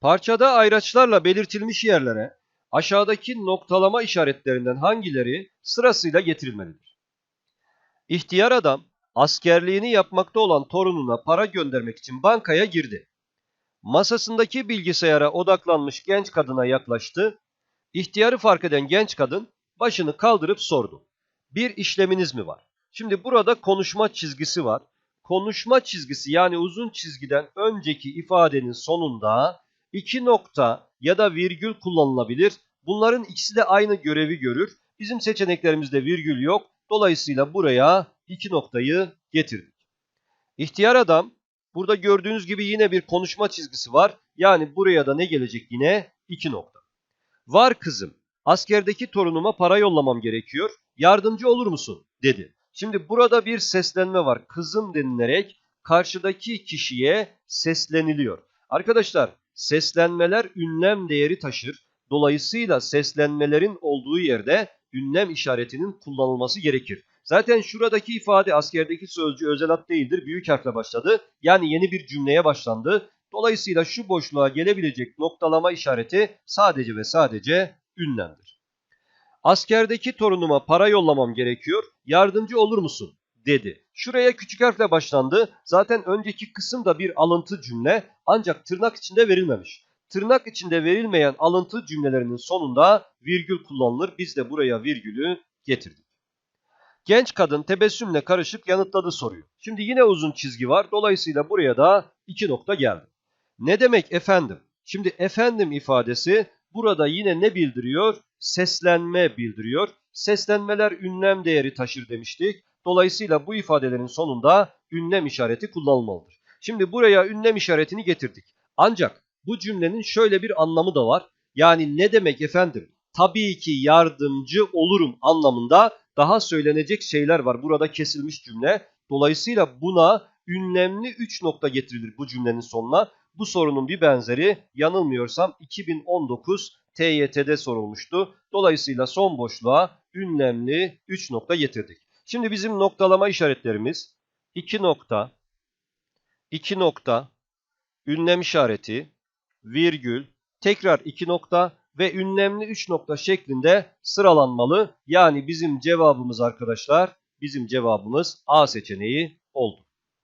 Parçada ayraçlarla belirtilmiş yerlere aşağıdaki noktalama işaretlerinden hangileri sırasıyla getirilmelidir? İhtiyar adam askerliğini yapmakta olan torununa para göndermek için bankaya girdi. Masasındaki bilgisayara odaklanmış genç kadına yaklaştı. İhtiyarı fark eden genç kadın başını kaldırıp sordu. Bir işleminiz mi var? Şimdi burada konuşma çizgisi var. Konuşma çizgisi yani uzun çizgiden önceki ifadenin sonunda iki nokta ya da virgül kullanılabilir. Bunların ikisi de aynı görevi görür. Bizim seçeneklerimizde virgül yok. Dolayısıyla buraya iki noktayı getirdik. İhtiyar adam burada gördüğünüz gibi yine bir konuşma çizgisi var. Yani buraya da ne gelecek yine? iki nokta. Var kızım. Askerdeki torunuma para yollamam gerekiyor. Yardımcı olur musun? dedi. Şimdi burada bir seslenme var. Kızım denilerek karşıdaki kişiye sesleniliyor. Arkadaşlar seslenmeler ünlem değeri taşır. Dolayısıyla seslenmelerin olduğu yerde ünlem işaretinin kullanılması gerekir. Zaten şuradaki ifade askerdeki sözcü özel ad değildir. Büyük harfle başladı. Yani yeni bir cümleye başlandı. Dolayısıyla şu boşluğa gelebilecek noktalama işareti sadece ve sadece ünlemdir. Askerdeki torunuma para yollamam gerekiyor. Yardımcı olur musun? Dedi. Şuraya küçük harfle başlandı. Zaten önceki kısım da bir alıntı cümle ancak tırnak içinde verilmemiş. Tırnak içinde verilmeyen alıntı cümlelerinin sonunda virgül kullanılır. Biz de buraya virgülü getirdik. Genç kadın tebessümle karışık yanıtladı soruyu. Şimdi yine uzun çizgi var. Dolayısıyla buraya da iki nokta geldi. Ne demek efendim? Şimdi efendim ifadesi burada yine ne bildiriyor? Seslenme bildiriyor. Seslenmeler ünlem değeri taşır demiştik. Dolayısıyla bu ifadelerin sonunda ünlem işareti kullanılmalıdır. Şimdi buraya ünlem işaretini getirdik. Ancak bu cümlenin şöyle bir anlamı da var. Yani ne demek efendim? Tabii ki yardımcı olurum anlamında daha söylenecek şeyler var. Burada kesilmiş cümle. Dolayısıyla buna ünlemli 3 nokta getirilir bu cümlenin sonuna. Bu sorunun bir benzeri yanılmıyorsam 2019 TYT'de sorulmuştu. Dolayısıyla son boşluğa ünlemli 3 nokta getirdik. Şimdi bizim noktalama işaretlerimiz 2 nokta, 2 nokta, ünlem işareti, virgül, tekrar 2 nokta ve ünlemli 3 nokta şeklinde sıralanmalı. Yani bizim cevabımız arkadaşlar, bizim cevabımız A seçeneği oldu.